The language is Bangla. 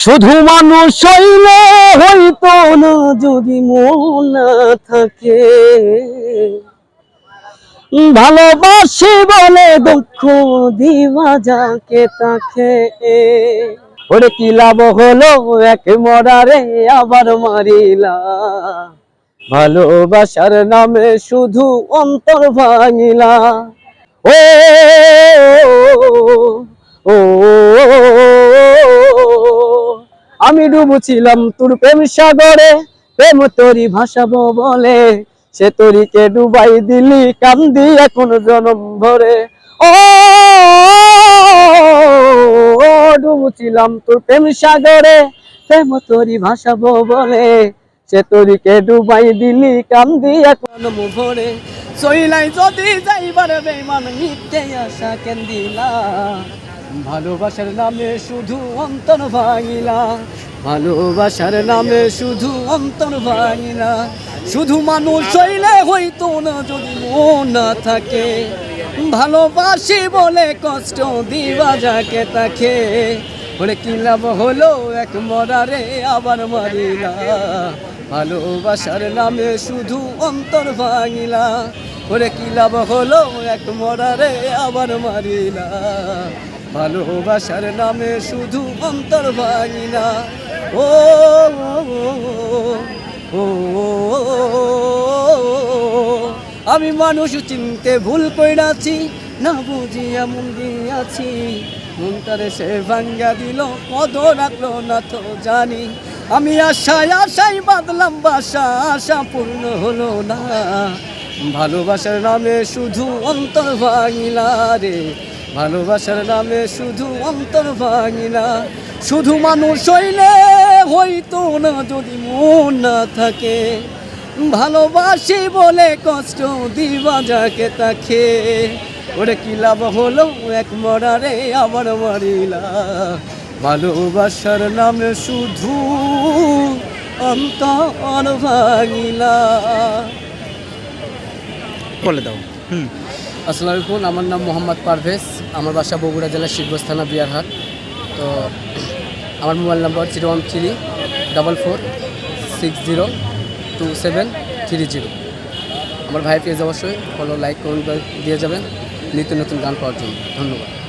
শুধু মানুষ হইলে হইতো না যদি মন থাকে। ভালোবাসি বলে দুঃখ দিবা যাকে তাকে। ওরে কি লাভ হলো? এক মরারে আবার মারিলা। ভালোবাসার নামে শুধু অন্তর ভাঙিলা। ও আমি ডুবুছিলাম তোর প্রেম সাগরে, প্রেম তরি ভাসাবো বলে। সে তরিকে ডুবাই দিলি, কান্দি এখন জনম ভরে। ও ডুবুছিলাম তোর প্রেম সাগরে, প্রেম তরি ভাসাবো বলে। সে তরিকে ডুবাই দিলি, কান্দি এখন ভরে। সইলাই যদি যাইবার বেমান মিথ্যে আশা কেন দিলা? ভালোবাসার নামে শুধু অন্তর ভাঙিলা ভালোবাসার নামে শুধু অন্তর ভাঙিলা শুধু মানুষ হইলে হইতো না যদি না থাকে। ভালোবাসি বলে কষ্ট দিবা যাকে তাকে। বলে কি লাভ হলো এক মরারে আবার মারিলা। ভালোবাসার নামে শুধু অন্তর ভাঙিলা ওরে কি লাভ হলো? এক মরারে আবার মারিলা। ভালোবাসার নামে শুধু অন্তর ভাঙিলা। ও ও, আমি মানুষ চিনতে ভুল কইরাছি না বুঝিয়া মন দিয়াছি মনটারে সে ভাঙ্গা দিল কদ রাখল না তো জানি। আমি আশায় আশায় বাদলাম বাসা আশা পূর্ণ হলো না। ভালোবাসার নামে শুধু অন্তর ভাঙিলা রে। ভালোবাসার নামে শুধু অন্তর ভাঙিলা। শুধু মানুষ হইলে হইতো না যদি মন না থাকে। ভালোবাসি বলে কষ্ট দিবা যাকে তাকে। ওরে কি লাভ হলো? এক মরারে আবার মারিলা। ভালোবাসার নামে শুধু অন্তর ভাঙিলা। বলে দাও। হুম। আসসালামু আলাইকুম, আমার নাম মোহাম্মদ পারভেজ। আমার বাসা বগুড়া জেলার শিবগঞ্জ থানা বিয়ারহাট তো আমার mobile number zero one three double four six zero two seven three zero. আমার ভাই অবশ্যই ফলো লাইক কমেন্ট দিয়ে যাবেন। নিত্য নতুন গান পাওয়ার জন্য। ধন্যবাদ।